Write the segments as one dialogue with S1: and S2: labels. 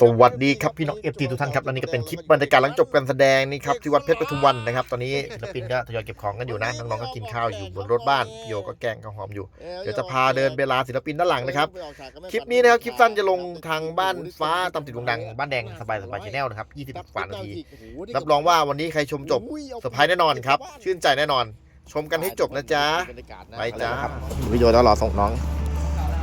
S1: สวัสดีครับพี่น้องเอฟทีทุกท่านครับและนี่ก็เป็นคลิปบรรยากาศหลังจบการแสดงนี่ครับที่วัดเพชรปทุมวันนะครับ ตอนนี้ศิลปินก็ทยอยเก็บของกันอยู่นะน้องๆก็กินข้าวอยู่บนรถบ้านพี่โยก็แกงข้าวหอมอยู่เดี๋ยวจะพาเดินเวลาศิลปินด้านหลังนะครับคลิปนี้นะครับคลิปสั้นจะลงทางบ้านฟ้าตำติดดวงดังบ้านแดงสบายสบายชแนลนะครับ 20กว่านาทีรับรองว่าวันนี้ใครชมจบเซอร์ไพรส์แน่นอนครับชื่นใจแน่นอน ชมกันให้จบนะจ๊ะไปจ้าวิดีโอแล้วรอส่งน้อง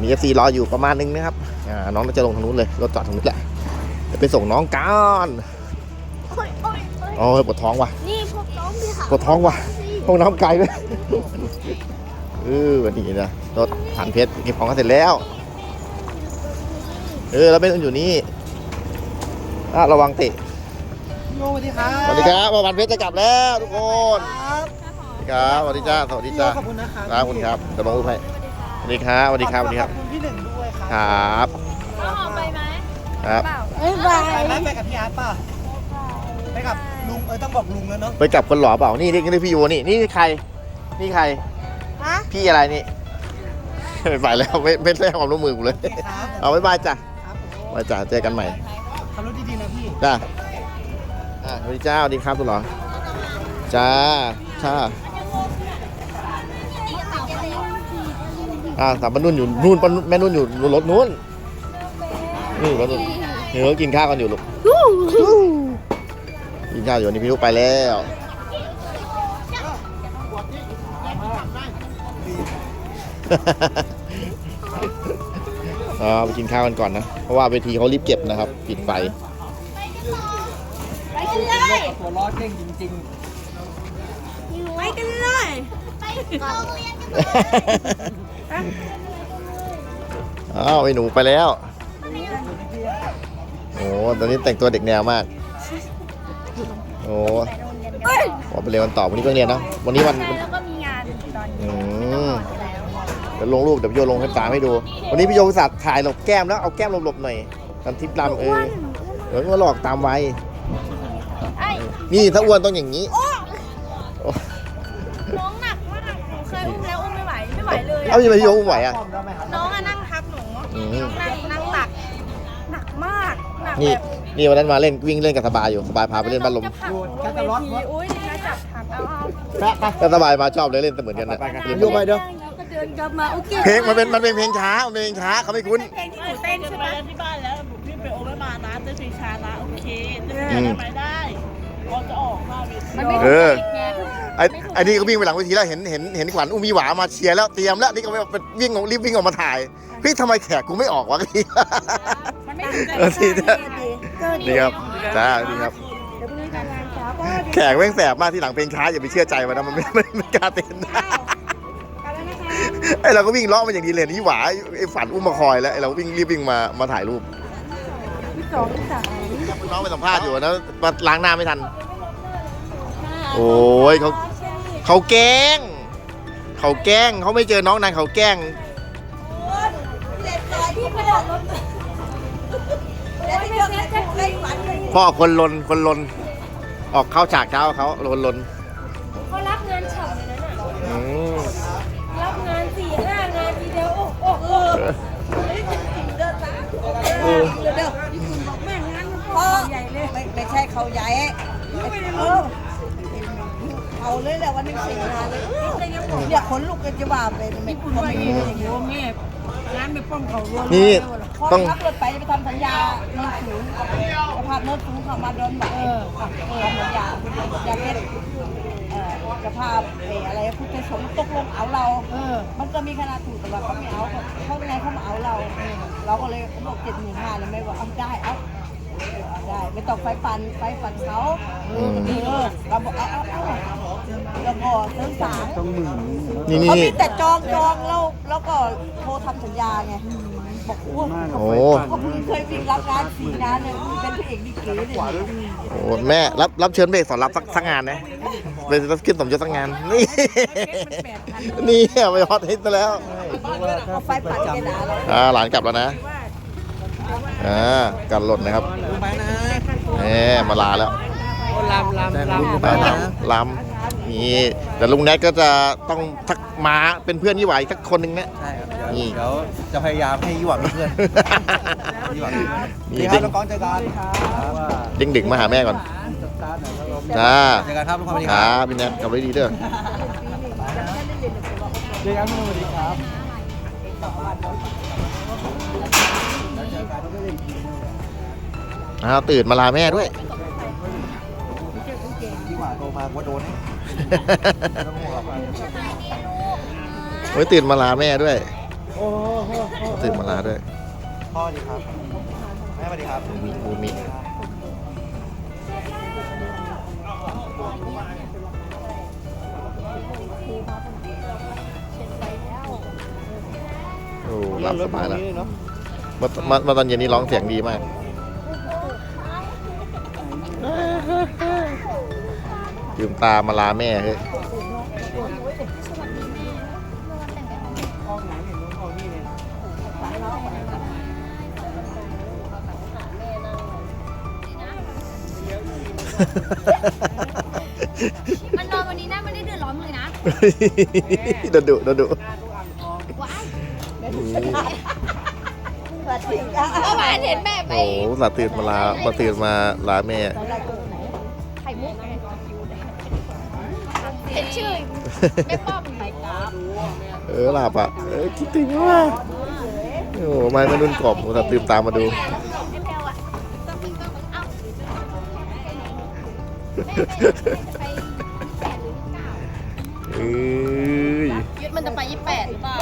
S1: มีเอฟซีรออยู่ประมาณนึงนะครับ น้องจะลงทางนู้นเลย รถจอดตรงนี้แหละ ไปส่งน้องกัน
S2: โอ้ยโอ้ยโอ้ย
S1: โอ้ยปวดท้องว่ะ
S2: นี่พวกน้องพี่ค่ะ
S1: ปวดท้องว่ะห้องน้ำไกลเลยเออวันนี้นะรถผ่านเพชรเก็บของกันเสร็จแล้ว เออแล้วเป็นอยู่นี่อะระวังเตะ
S3: โยสวัสดีครับ
S1: สวัสดีครับผ่านเพชรจะกลับแล้วทุกคน
S3: ครับ
S1: สวัสดีครับสวัสดีจ้าสวัสดี
S3: พี่โย
S1: จ้า
S3: ขอบคุณนะครับ
S1: ครับคุณครับเดี๋ยวลงรูปให้สวัสดีครับสวัสดีครับสวัสดีครับ
S3: ขอบคุณพี่หนึ่งด้วยค
S1: ค
S3: รั
S1: รับ
S2: น้องออกไปไหม
S1: ครับ
S2: เปล่าไม่ไป
S3: ไปไหมไปกับพี่อาร์ตป่ะไปกับลุงเออต้องบอกลุงแล้วเนาะ
S1: ไปกับคนหล่อเปล่า นี่นี่นี่พี่ยูนี่ นี่ใคร นี่ใคร
S2: ฮะ
S1: พี่อะไรนี่ ไปแล้วไม่ไม่ได้ความร่วมมือกูเลย
S3: ครับ
S1: เอาไว้บายจ้ะ
S3: ครับผม
S1: บายจ้ะเจอกันใหม่
S3: ขับรถดีๆนะพี่
S1: จ้าอ่าสวัสดีเจ้าสวัสดีครับคุณหรอจ้าจ้าอ่าสามปนุ่นอยู่นู่นปะนุ่นแม่นุ่นอยู่รถนู้นนี่รถนู้น นี่เขากินข้าวกันอยู่ลูกกินข้าวอยู่นี่พี่ลูกไปแล้วอ่าไปกินข้าวกันก่อนนะ เพราะว่าเวทีเขารีบเก็บนะครับ ปิดไฟ
S2: ไปกันเลย
S3: หัวล้อเก่งจริง
S2: ไปกันเลยไปโรงเรียนกัน
S1: อ้าวไอ้หนูไปแล้ว โอ้ตอนนี้แต่งตัวเด็กแนวมาก โอ้บอกไปเรียนวันต่อวันนี้ก็เรียนเนอะวันนี้วัน
S2: แล้วก็มีงานตอน
S1: อืมเดี๋ยวลงรูปเดี๋ยวพี่โยลงให้ตามให้ดู วันนี้พี่โยอุตสัตว์ถ่ายหลบแก้มแล้วเอาแก้มหลบๆหน่อยทำทิปลำเออเดี๋ยวมาหลอกตามไว้
S2: ไอ้
S1: นี่ถ้าอ้วนต้องอย่างนี้
S2: น้องหนักมากหนูเคยอุ้มแล้วอุ้มไม่ไหวไม่ไหวเลย
S1: เอายังไงพี่โยอุ้มไหว
S3: ๆ
S1: อะ
S3: พร้อมได้ไหมครับ
S2: น้องอะนั่งทับหนู
S1: อืม
S2: นั่งนั่ง นักนี่แบบ
S1: นี่วันนั้นมาเล่นวิ่งเล่นกับสบายอยู่สบายพาไปเล่นบ้านลม
S2: จะผลักหนูลงเวทีอุ้ยนะจับทันเอาเอา
S3: แปะไป
S1: ก็สบายมาชอบเลยเล่นเสมือนกันนะ
S3: โยไปเดี๋ยว
S2: ก็เดินกลับมาโอเค
S1: เพลงมันเป็นมันเป็นเพลงช้ามันเป็นเพลงช้าเขาไม่คุ้น
S2: เพลงที่หนูเต้นใช่
S4: ไป
S2: ไหม
S4: ที่บ้านแล้วหนูพี่ไปโอไม่มานะเต้นเพลงช้านะโอเคเต้นเพ
S1: อื
S4: ล
S1: ม
S4: งไปได้พอจะออก มาเวที
S2: มันไม่
S1: เอ
S2: ถูก
S1: อ
S2: ไง
S1: ไอ้ไอ้นี่ก็วิ่งไปหลังเวทีแล้วเห็นเห็นเห็นขวัญอุ้มมีหวามาเชียร์แล้วเตรียมแล้วนี่ก็ไปวิ่งออกรีบวิ่งออกมาถ่ายเฮ้ยทำไมแขกกูไม่ออกวะพี่
S2: มันไม่ถูกใจ
S1: เออดีนะดีครับจ้าดีครับ
S2: เดี๋ยวพรุ่งนี้ทำงานเช้าก็
S1: แขกแม่งแสบมากที่หลังเพลงช้าอย่าไปเชื่อใจมันนะมันไม่ไม่ไม่กล้าเต้น
S2: กลับแล้วนะคะ
S1: ไอ้เราก็วิ่งเลาะมันอย่างดีเลยนี่หวาไอ้ฝันอุ้มมาคอยแล้วไอ้เราวิ่งรีบวิ่งมามาถ่ายรูป
S2: พี่สองพี่สาม
S1: น้องไปสัมภาษณ์อยู่นะมาล้างหน้าไม่ทัน โอ้ยเขาเขาแกล้ง เขาแกล้งเขาไม่เจอน้องนางเขาแกล้ง
S2: พี่กระโดดรถแล้วพี่เซ็ตจะคุย
S1: พ่อคนลนคนลน ออกเข้าฉากเช้าเขาลนลน
S2: เขาใหญ่เอ
S5: อเอาเลยแหละวันหนึงสี่งานเลยเนี่ยขนลุกกันจะว่าเป็นไม่คนไม่มีอย่างนี้
S2: แม่ร้านไปป้อมเขารวม
S1: นี่
S5: พอ
S1: ต้อง
S5: ขับรถไปจะไปทำสัญญาเนินสูงจะพาเนินสูงเข้ามาโดนแบบเออเออทำสัญญาสัญญาเพชรเออจะพาเอออะไรพุทธสงฆ์ตกลงเอาเราเออมันก็มีขนาดถูกแต่ว่าเขาไม่เอาเขาเขาไงเขามาเอาเราเออเราก็เลยเขาบอกเจ็ดหมื่นห้าเลยไม่ว่าเอาได้เอา ได้ไม่ต้องไฟฟันไฟฟันเขาเออเออเราบอกเอาเอาเอาแล้วก็เรื่องสาม
S1: นี่นี่
S5: เขา
S1: นี่
S5: มีแต่จองจองแล้วแล้วก็โทรทำสัญญาไงบอกอ้วก
S1: โอ้
S5: ก็เพิ่งเคยวิ่งรับงานสี่งานเลยเพิ่งเป็นพระเอกดิเกเลย
S1: โหแม่รับรับเชิญเบรกสอนรับสักสักงานนะเป็นรับขึ้นสมยศสักงานนี่ นี่เอาไปฮอตฮิตซะแล้ว
S5: เอาไฟปัดแกด่าเรา
S1: อ่าหลานกลับแล้วนะ อ่ากันหล่นนะครับ
S3: ไปนะ
S1: แหมมาลาแล้ว
S3: ลำลำลำ
S1: ไปนะลนี่แต่ลุงแนทก็จะต้องทักมาเป็นเพื่อนยี่หวาอีกสักคนหนึ่งนะ
S3: ใช่ครับเดี๋ยว
S1: นี่
S3: เดี๋ยวจะพยายามให้ยี่หวังเป็นเพื่อนยี่หวังเป็นเพื่อน
S1: นี่
S3: ดีค
S1: เด็
S3: รับ
S1: ก
S3: น้องกองเจอกันครับว่า
S1: เด็กๆมาหาแม่ก่อน
S3: สตาร์ทหน่อยครับผม
S1: จ้า
S3: เจอกันครับทุกคนสวัสดี
S1: ค
S3: ค
S1: รั
S3: รั
S1: บบพี่แนทกลับได้ดีเด้อ
S3: เจอกันทุกคนสวัสดีครับ
S1: อ้าวตื่นมาลาแม่ด้วย
S3: ยี่หวังโทรมาว่าโดนให้ไม่ต้องห่วงหรอก
S1: โอ้ยตื่นมาลาแม่ด้วย
S3: โอ้โห
S1: ตื่นมาลาด้วย
S3: พ่อดีครับแม่สวัสดีครับ
S1: มีมูมิโอ้หลับสบายแล้วมามามาตอนเย็นนี้ร้องเสียงดีมาก ยืมตามาลาแม่เฮ้ย
S2: มันนอนวันนี้นะมันได้เดือดร้อนเลยนะ
S1: โดนดุโดนดุ
S2: ว้าย
S5: สวัสดีค่ะ
S2: เมื่อวานเห็นแม่ไป
S1: โอ้หลาตื่นมาลามาตื่นมาลาแม่
S2: ชื่อแม่ป้อมไข่กราบ
S1: เออหลับอะเออคิดถึงว่าโอ้ไม่ไม่นุ่นกรอบผมตื่นตามมาดู
S2: ไอ้แพลวอะต้องวิ่งต้องเอ้ามมาดูเก้า
S1: เอ้ย
S2: ยึดมันจะไปยี่แปดหรือเปล่า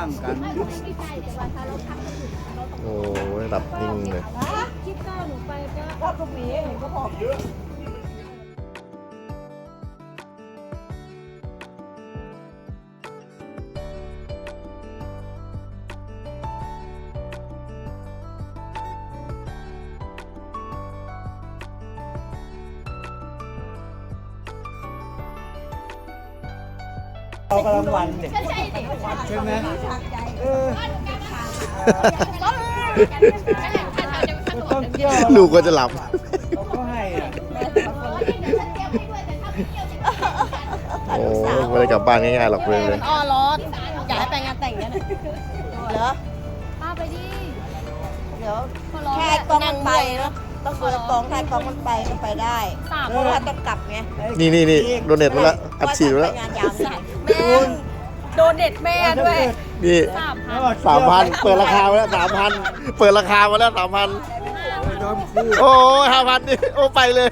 S2: าต้อง
S1: โอ้ยหลับนิ่งเลย
S2: ยี่เก้าหนูไปก็
S5: รอบลูกหมีเห็นก็บอก
S3: เอา กำลังวันเด็ก
S2: ก็ใช่ดิ
S3: ใช่ไหมเออ
S2: นั่นแหละถ้าทางจะไม่
S3: ก็
S2: ค่อย
S3: ต้องเที่ยว
S1: ลูกก็จะหลับ
S3: เขาก็ให้อะ
S1: โอ้ไม่ได้กลับบ้านง่ายๆหรอกเลยเลย
S2: อ๋อรถอยากให้ไปงานแต่งเนี้ย
S5: เหรอ
S2: ป้าไปดิ
S5: เดี๋ยว
S2: คนร้อง
S5: แค่กองมันไปเนาะ ต้องเปิดกองถ้ากองมันไปก็ไปได้
S2: สาม
S5: เพราะว่าต้องกลับไง
S1: นี่นี่นี่โดนเน็ตมาแล้วอัดฉีดมาแล้ว
S5: ไปงานยาวไม่ได้
S2: แม่โดนเด็ดแม่ด้วย
S1: นี่
S2: สามพัน
S1: สามพันเปิดราคามาแล้วสามพันเปิดราคามาแล้วสามพัน
S3: โดนคู่
S1: โอ้ห้าพันดิโอ้ไปเลย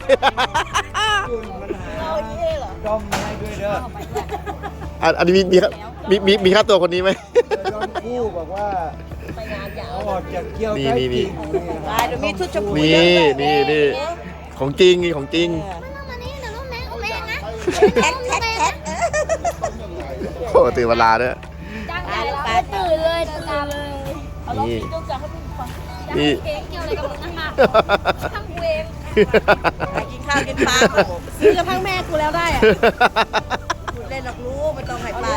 S3: คุณมันหา
S5: เอาอย่างนี้เหรอ
S3: ด้อมมาให้ด้วยเด้อ
S1: อันอันนี้มีมีมีมีมีค่าตัวคนนี้ไหม
S3: โดนคู่บอกว่า
S5: ไปงานยาว
S3: เอาออกจากเกี่ยว
S1: นี่
S3: ใกล้
S1: นี่
S3: จริง
S5: ไปเดี๋ยวมีชุดชมพู
S1: นี่
S5: เยอะ
S1: นี่นี่ของจริงนี่ของจริง
S2: มานี่เดี๋ยวลูกแม่อุ้มเองนะ
S5: แท็กแท็กแท็ก
S1: โอ้ตื่นเวลาด้วย
S2: จ้างใหญ่แล้วตื่นเลยตื่นเลย
S4: เอารถติดต้องจากให้พี่ฟัง
S1: นี่
S2: เก่งเกี่ยวอะไรกับมึงนะคะช่างเวง
S5: ไปกินข้าวกินปลา
S4: ซื้อกระทั่งแม่กูแล้วได้อะ
S5: พูดเล่นหรอกรู้ไม่ต้องให้ปลา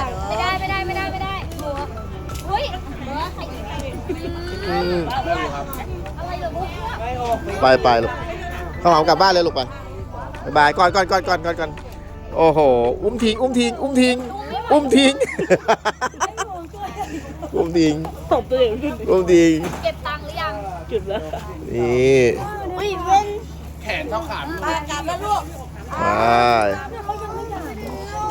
S2: ไรเหรอบุ๊ก
S3: ไม่ออกไป
S1: ไปไปลูกข้าวหอมกลับบ้านเลยลูกไปบายบายก่อนก่อนก่อนก่อนก่อนก่อนโอ้โห อุ้มทิ้ง อุ้มทิ้ง อุ้มทิ้ง อุ้มทิ้ง อุ้มทิ้ง
S4: ตบตัวเองขึ้น
S1: อุ้มทิ้ง
S2: เก็บตังค์หรือยัง
S4: จุดแล้ว
S1: นี่
S5: ไม่เว้นแขนเท่าขาปลากลับแล้วลูก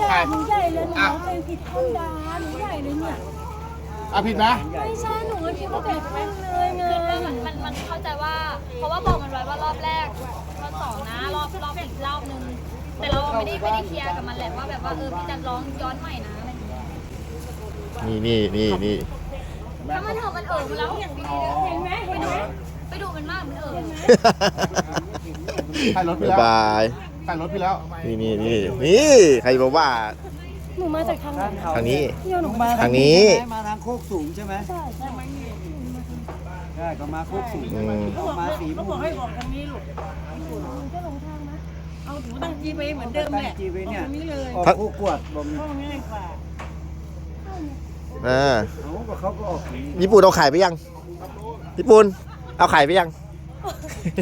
S1: ไป
S2: หนูใหญ่เลยหนูเป็นผิดคนดาหนูใหญ่เลยเนี่ย
S1: อะผิดไหม
S2: ไม่ใช่หนูก็คิดว่าเป็นคนเลยไงมันมันมันเข้าใจว่า เพราะว่าบอกมันไว้ว่ารอบแรกรอบสองนะรอบรอบอีกรอบนึงแต่เราไม่ได้ไม่ได้เคลียร์กับมันแหละว่าแบบว่าเออพี่จะร้องย้อนใหม่นะอะไรอย่างเงี้ย
S1: นี่นี่นี่นี่
S2: ถ้ามันเถอะมันเออมาแล้วอย่างดีเห็นไหมไปดูไปดูมันมากมันเออ
S1: ถ่ายรถพี่แล้วบายถ่ายรถพี่แล้ว นี่นี่นี่นี่ใครบอกว่า
S2: หนูมาจากทางไหน
S1: ทางนี้
S3: ลงมา
S1: ทางนี้
S3: ใช่ไหมมาทางโคกสูงใช่ไหมใช่ใช่ใช่ก็มาโคกสูง
S1: อืม
S3: ออกมาสี
S4: ก็
S3: ม่
S4: บ
S3: ว
S4: อก
S3: ง
S4: ให้ออกทางนี้ลูก
S5: เอาถุงตั้งจีไปเหมือนเดิมแหละ
S3: จีไปเนี่ย
S5: ตรงนี้เลย
S3: ออกคู่กวดบอก
S5: เข้าง่ายกว่า
S1: อ่า
S3: เขาก็เขาก็ออกอย่างนี้
S1: ญี่ปุ่นเอาไข่ไปยัง ญี่ปุ่นเอาไข่ไปยัง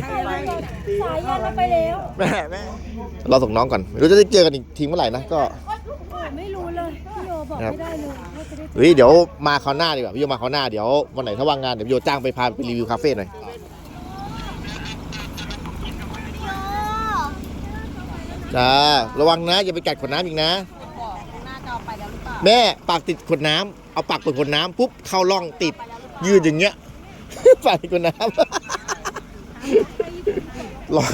S5: ใช่อะไร
S2: สายยันเราไปแล้ว
S1: แม่แม่เราส่งน้องก่อนไม่รู้จะได้เจอกันอีกทีเมื่อไหร่นะก็
S2: ไม่รู้เลยพี่โยบอกไม่ได้เลยว่าจะได้
S1: เฮ้ยเดี๋ยวมาคราวหน้าดีกว่าพี่โยมาคราวหน้าเดี๋ยววันไหนถ้าว่างงานเดี๋ยวพี่โยจ้างไปพาไปรีวิวคาเฟ่หน่อยจ้าระวังนะอย่าไปกัดขวดน้ำอีกนะ
S5: บอกหน้าจะเอาไปแล้วหรือเปล่า
S1: แม่ปากติดขวดน้ำเอาปากเปิดขวดน้ำปุ๊บเข้าร่องติด ยืดอย่างเงี้ย ปากติดขวดน้ำหลอก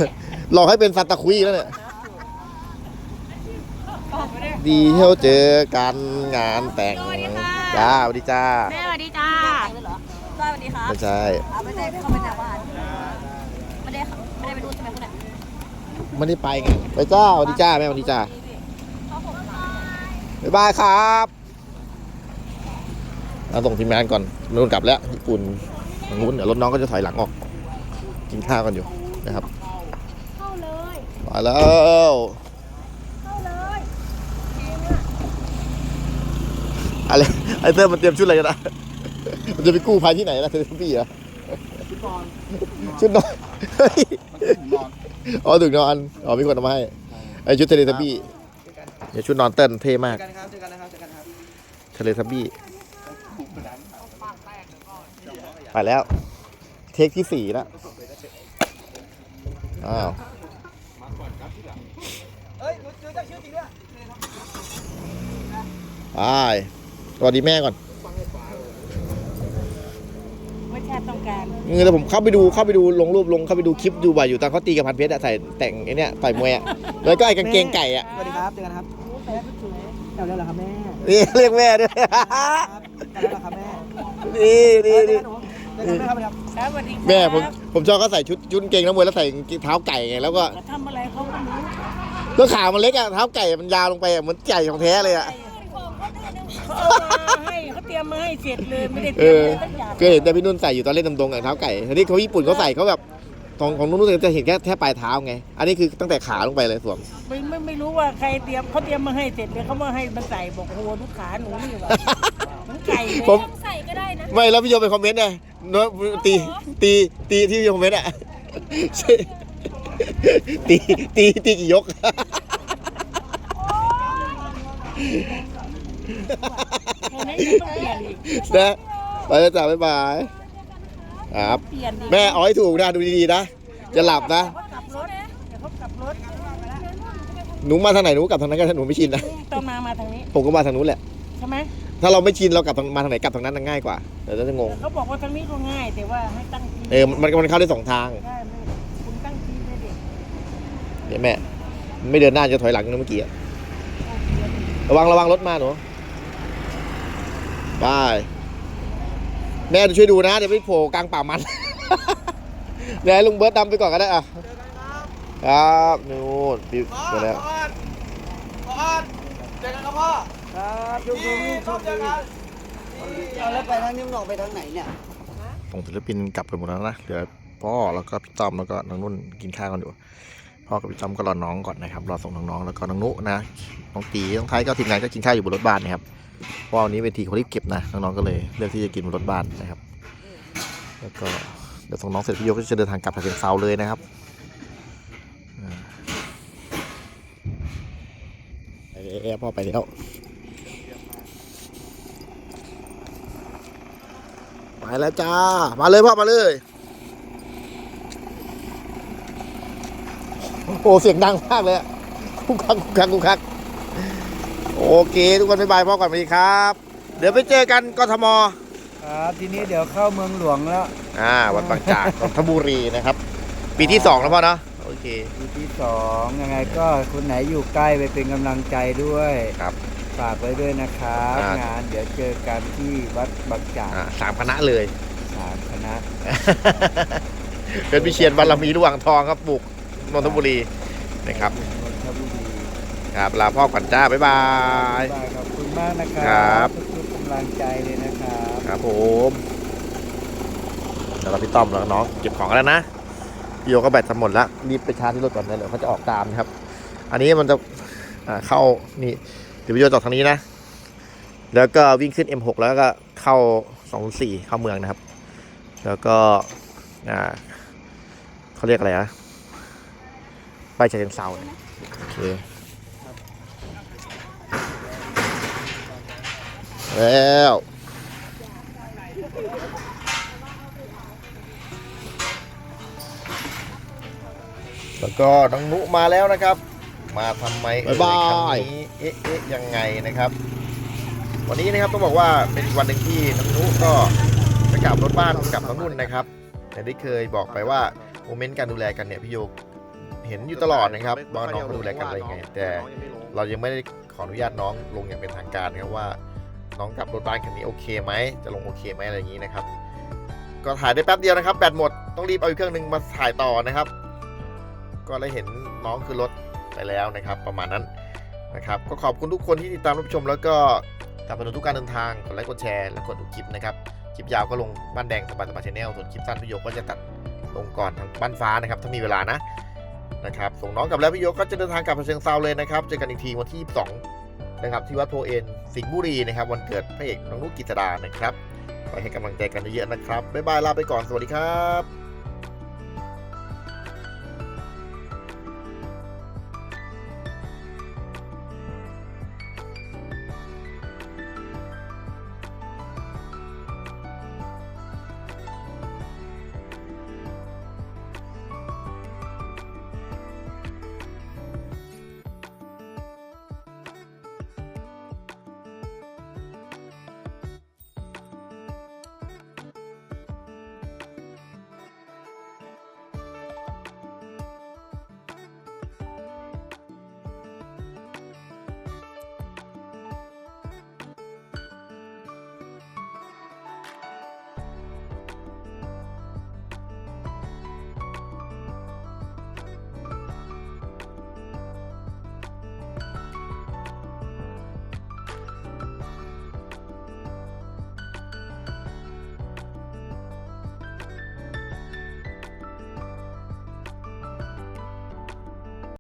S1: หลอกให้เป็นซันตาคุยแล้วเนี่ย ดีเที่ยวเจอกันงานแต่งจ้าสวัสดีจ้า
S2: แม่สวัสดีจ้า
S5: เลยเหรอสวัสดีครับ
S1: ไม่ใช่
S5: เอาไม่ได้เข้าไปในบ้าน
S2: ไม่ได้ไม่ได้ไปดูใช่ไหมคุณเนี่ย
S1: ไม่ได้ไปไงไปจ้าสวัสดีจ้าแม่สวัสดีจ้าบ๊ายบายครับเราส่งทีมงานก่อนนู่นกลับแล้วญี่ปุ่นทางนู้นเดี๋ยวรถน้องก็จะถอยหลังออก กินข้าวกันอยู่นะครับ
S2: เข้าเลย
S1: มาแล้ว
S2: เข้าเลย
S1: อะไรไอเตอร์มันเตรียมชุดอะไรกันนะมันจะไปกู้ภัยที่ไหนล่ะเทเลทับบี้เหรอชุดนอนเฮ้ยอ๋อถึงนอนอ๋อมีคนเอามาให้ไอชุดเทเลทับบี้เดี๋ยวชุดนอนเต้นเท่มาก
S3: เจอกันครับเจอกันนะครับเจอกันครับ
S1: เทเลทับบี้ไปแล้ว เทคที่สี่แล้วอ้าว
S3: เอ้ยรู้จักชื่อจริงด้วย
S1: ไปส วัสดีแม่ก่อน
S5: ไม่ใช่ต้องการ
S1: เงินแล้วผมเข้าไปดูเข้าไปดูลงรูปลงเข้าไปดูคลิปดูบ่อยอยู่ตอนเขาตีกับพันเพชรอะใส่แต่งไอ้เนี่ยต่อยมวยอะแล้วก็ไอ้กางเกงไก่อะ
S3: สวัสดีครับเจอกันครับ
S5: แต่ก็สวย
S3: กลับแล้วเหรอครับแม่
S1: นี่เรียกแม่ด้วย
S3: ครับกลับแล้วเหรอครับแม่
S1: นี่นี่นี่
S3: เจอกันไหมครับครับ
S5: ครับสวัสดีครับ
S1: แม่ผมผมชอบเขาใส่ชุดชุดกางเกงนักมวยแล้วใส่เท้าไก่ไงแล้วก็
S5: เขาทำอะไรเขาก็รู้
S1: แล้วขามันเล็กอะเท้าไก่มันยาวลงไปอะเหมือนไก่ของแท้เลยอะ
S5: เขาเอามาให้เขาเตรียมมาให้เสร็จเลยไม่ได้เต
S1: เอ
S5: รียม
S1: อ
S5: เลยตั้งอย่าง
S1: เคยเห็นแต่พี่นุ่นใส่อยู่ตอนเล่นตำตรงอะเท้าไก่ทีนี้เขาญี่ปุ่นเขาใส่เขาแบบของของนุ่นจะเห็นแค่แค่ปลายเท้าไง อันนี้คือตั้งแต่ขาลงไปเลยสวม
S5: ไม่ไม่ไม่รู้ว่าใครเตรียมเขาเตรียมมาให้เสร็จเลยเขามาให้มันใส่บอกโอ้โหลูกขาหนูนี่หว่าเหมือนไก่เลย
S1: ผม
S2: ใส่ก็ได้นะ
S1: ไม่แล้วพี่โยไปคอมเมนต์เลยเนอะตีตีตีที่พี่โยคอมเมนต์อะใช่ตีตีตีกี่ยก
S5: แค่นั้นยังต้องเปลี่ย นอีก
S1: นะไปแล้วจ้าบ๊ายบายครับ
S5: เปลี่ยนอีก
S1: แม่เอาให้ถูกนะดูดีๆนะจะหลับนะ
S5: เขากลับรถเดี๋ยวเขากลับรถ
S1: หนูมาทางไหนหนูกลับทางนั้นก็ได้หนูไม่ชินนะ
S5: ต้องมามาทางนี้
S1: ผมก็มาทางนู้นแหละ
S5: ใช่ไหม
S1: ถ้าเราไม่ชินเรากลับทางมาทางไหนกลับทางนั้นง่ายกว่าเดี๋ยวจะงง
S5: เขาบอกว่าทางนี้ก็ง่ายแต่ว่าให้ตั้งที
S1: เออมันมันเข้าได้สองทาง
S5: ใช่ไม่คุณตั้งทีเลยเด็ก
S1: เดี๋ยวแม่ ไม่เดินหน้าจะถอยหลังนะเมื่อกี้อะระวังระวังรถมาหนู บายแม่ช่วยดูนะ เดี๋ยวไปโผล่กลางป่ามัน เดี๋ยวให้ลุงเบิร์ดดำไปก่อนก็ได้อะครับนู่นปิวไปแล้ว
S3: พ่อเจอกันครับพ่อครับยุกยุกยุกชอบเจอกันเอาแล้วไปทางนี้มันออกไปทางไหนเนี่ย
S1: ส่งศิลปินกลับกันหมดแล้วนะ เหลือพ่อแล้วก็พี่ต้อมแล้วก็น้องนุ่นกินข้าวกันอยู่ พ่อกับพี่ต้อมก็รอน้องก่อนนะครับ รอส่งน้องๆแล้วก็น้องนุนะ น้องตีน้องไทยก็ทีมงานก็กินข้าวอยู่บนรถบ้านนะครับ เพราะวันนี้เวทีเขารีบเก็บนะน้องๆก็เลยเลือกที่จะกินบนรถบ้านนะครับ แล้วก็เดี๋ยวส่งน้องเสร็จพี่โยก็จะเดินทางกลับไปเชียงเซาเลยนะครับไปแล้วพ่อไปแล้วไปแล้วจ้า มาเลยพ่อมาเลย โอ้เสียงดังมากเลยอะคุกคักคุกคักคุกคัก โอเค ทุกคนบ๊ายบายพ่อก่อนสวัสดีครับ เดี๋ยวไปเจอกันกทม
S3: ครับทีนี้เดี๋ยวเข้าเมืองหลวงแล้ว
S1: อ่าวัดบางจากนนทบุรีนะครับ ปีที่สองแล้วพ่อเนาะโอเค
S3: ปีที่สองยังไงก็คนไหนอยู่ใกล้ไปเป็นกำลังใจด้วย
S1: ครับ
S3: ฝากไว้ด้วยนะครับ
S1: อ่าง
S3: งานเดี๋ยวเจอกันที่วัดบางจาก
S1: อ่าสามคณะเลย
S3: สามคณะ
S1: เป็นพิเชียนบารมีระหว่างทองครับบุกนนทบุรีนะครับ
S3: นนทบุรี
S1: ครับลาพ่อก่อนจ้า บ๊ายบาย
S3: บ๊ายบายขอบคุณมากนะค
S1: ครั
S3: รับ ทุกๆกำลังใจเลยนะครับ
S1: ครับผมเดี๋ยวเราพี่ต้อมแล้วน้องเก็บของกันแล้วนะพี่โยก็แบตจะหมดแล้วรีบไปชาร์จที่รถก่อนนะเดี๋ยวเขาจะออกตามนะครับ อันนี้มันจะอ่าเข้านี่เดี๋ยวพี่โยจอดทางนี้นะ แล้วก็วิ่งขึ้น M6 แล้วก็เข้า204เข้าเมืองนะครับ แล้วก็อ่าเขาเรียกอะไรนะไปฉะเชิงเซาเนี่ยโอเค แล้วแล้วก็น้องนุมาแล้วนะครับ มาทำไมเอ่ย
S6: บ๊ายบาย
S1: ครั้งนี้เอ๊ะเอ๊ะยังไงนะครับ วันนี้นะครับต้องบอกว่าเป็นอีกวันหนึ่งที่น้องนุก็จะกลับรถบ้านกับน้องนุ่นนะครับอย่างที่เคยบอกไปว่าโมเมนต์การดูแลกันเนี่ยพี่โยเห็นอยู่ตลอดนะครับว่าน้องเขาดูแลกันอะไรยังไงแต่เรายังไม่ได้ขออนุญาตน้องลงอย่างเป็นทางการนะครับว่า น้องกลับรถบ้านคันนี้โอเคไหมจะลงโอเคไหมอะไรอย่างนี้นะครับ ก็ถ่ายได้แป๊บเดียวนะครับแบตหมดต้องรีบเอาอีกเครื่องหนึ่งมาถ่ายต่อนะครับ ก็ได้เห็นน้องขึ้นรถไปแล้วนะครับ ประมาณนั้นนะครับ ก็ขอบคุณทุกคนที่ติดตามรับชม แล้วก็สนับสนุนทุกการเดินทางกดไลค์กดแชร์และกดดูคลิปนะครับคลิปยาวก็ลงบ้านแดงสบายสบายชาแนลส่วนคลิปสั้นพี่โยก็จะตัดลงก่อนทางบ้านฟ้านะครับ ถ้ามีเวลานะนะครับส่งน้องกับแล้วพี่โยก็จะเดินทางกลับไปเชียงซาเลยนะครับเจอกันอีกทีวันที่ 22 นะครับที่วัดโพเอ็นสิงห์บุรีนะครับวันเกิดพระเอกน้องนุกกิตดานะครับไปให้กำลังใจกันเยอะๆนะครับบ๊ายบายลาไปก่อนสวัสดีครับ